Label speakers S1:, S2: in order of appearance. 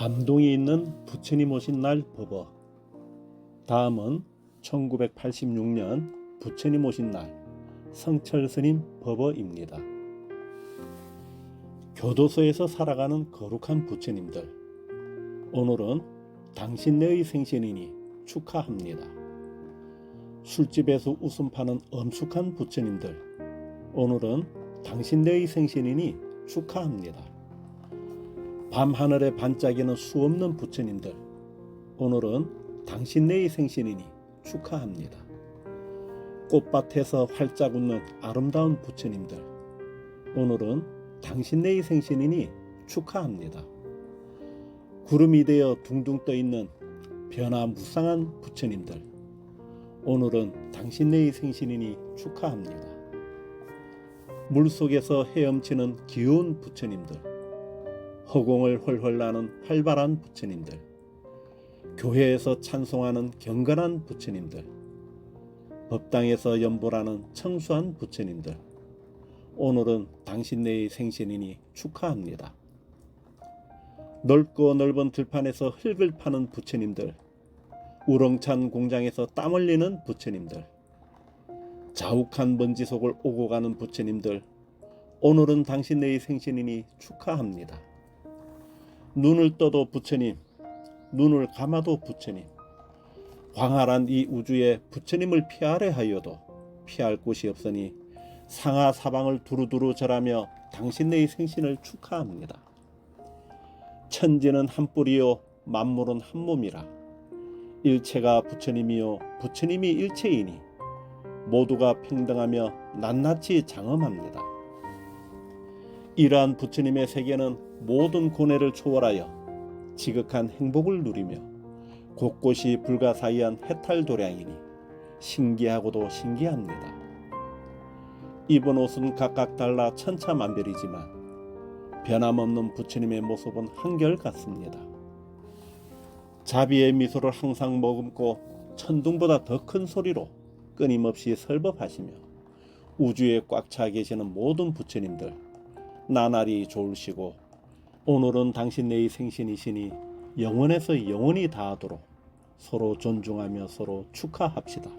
S1: 감동이 있는 부처님 오신 날 법어. 다음은 1986년 부처님 오신 날 성철 스님 법어입니다. 교도소에서 살아가는 거룩한 부처님들. 오늘은 당신네의 생신이니 축하합니다. 술집에서 웃음 파는 엄숙한 부처님들. 오늘은 당신네의 생신이니 축하합니다. 밤하늘에 반짝이는 수없는 부처님들. 오늘은 당신네의 생신이니 축하합니다. 꽃밭에서 활짝 웃는 아름다운 부처님들. 오늘은 당신네의 생신이니 축하합니다. 구름이 되어 둥둥 떠 있는 변화무쌍한 부처님들. 오늘은 당신네의 생신이니 축하합니다. 물 속에서 헤엄치는 귀여운 부처님들. 허공을 훨훨 나는 활발한 부처님들. 교회에서 찬송하는 경건한 부처님들. 법당에서 연보라는 청수한 부처님들. 오늘은 당신네의 생신이니 축하합니다. 넓고 넓은 들판에서 흙을 파는 부처님들. 우렁찬 공장에서 땀 흘리는 부처님들. 자욱한 먼지 속을 오고 가는 부처님들. 오늘은 당신네의 생신이니 축하합니다. 눈을 떠도 부처님, 눈을 감아도 부처님. 광활한 이 우주에 부처님을 피하려 하여도 피할 곳이 없으니 상하 사방을 두루두루 절하며 당신네의 생신을 축하합니다. 천지는 한 뿌리요 만물은 한 몸이라 일체가 부처님이요 부처님이 일체이니 모두가 평등하며 낱낱이 장엄합니다. 이러한 부처님의 세계는 모든 고뇌를 초월하여 지극한 행복을 누리며 곳곳이 불가사의한 해탈도량이니 신기하고도 신기합니다. 입은 옷은 각각 달라 천차만별이지만 변함없는 부처님의 모습은 한결 같습니다. 자비의 미소를 항상 머금고 천둥보다 더 큰 소리로 끊임없이 설법하시며 우주에 꽉 차 계시는 모든 부처님들 나날이 좋으시고 오늘은 당신네의 생신이시니 영원에서 영원히 다하도록 서로 존중하며 서로 축하합시다.